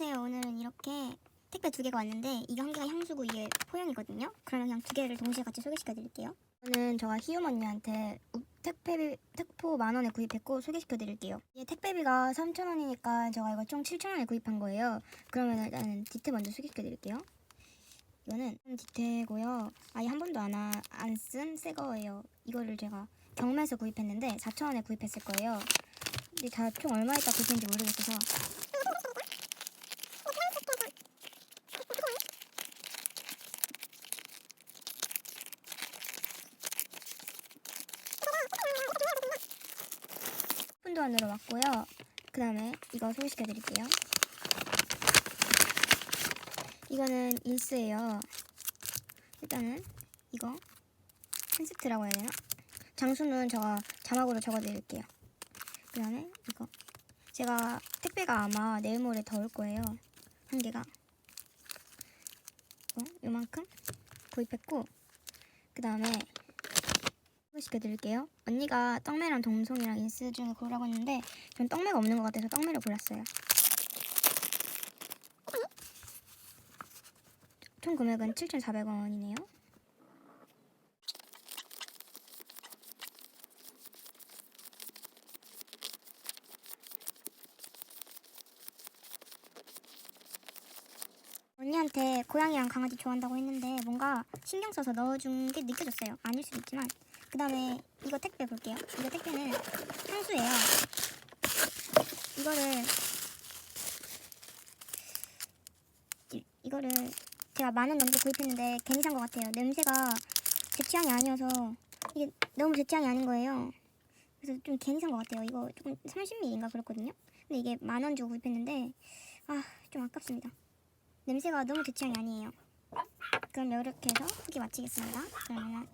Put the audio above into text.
안녕하세요. 오늘은 이렇게 택배 두 개가 왔는데 이게 한 개가 향수고 이게 포영이거든요. 그러면 그냥 두 개를 동시에 같이 소개시켜 드릴게요. 저는 저가 희움 언니한테 우- 택배비 택포 만 원에 구입했고 소개시켜 드릴게요. 이게 택배비가 3천 원이니까 제가 이거 총 7천 원에 구입한 거예요. 그러면 일단은 디테 먼저 소개시켜 드릴게요. 이거는 디테고요. 아예 한 번도 안쓴 새 거예요. 이거를 제가 경매에서 구입했는데 4천 원에 구입했을 거예요. 근데 다 총 얼마에 다 구입했는지 모르겠어서 푼도안으로 왔고요. 그 다음에 이거 소개시켜 드릴게요. 이거는 인스예요. 일단은 이거 한 세트라고 해야 되나? 장수는 제가 자막으로 적어 드릴게요. 그 다음에 이거 제가 택배가 아마 내일 모레 더 올 거예요. 한 개가 어, 요만큼 구입했고 그 다음에 소개시켜 드릴게요. 언니가 떡매랑 동송이랑 인스 중에 고르라고 했는데 전 떡매가 없는 것 같아서 떡매를 골랐어요. 총 금액은 7,400원이네요. 언니한테 고양이랑 강아지 좋아한다고 했는데 뭔가 신경 써서 넣어준 게 느껴졌어요. 아닐 수도 있지만 그 다음에 이거 택배 볼게요. 이거 택배는 향수예요. 이거를 이, 이거를 제가 만 원 넘게 구입했는데 괜히 산 것 같아요. 냄새가 제 취향이 아니어서 이게 너무 제 취향이 아닌 거예요. 그래서 좀 괜히 산 것 같아요. 이거 조금 30ml인가 그렇거든요. 근데 이게 만 원 주고 구입했는데 아 좀 아깝습니다. 냄새가 너무 제 취향이 아니에요. 그럼 이렇게 해서 후기 마치겠습니다. 그러면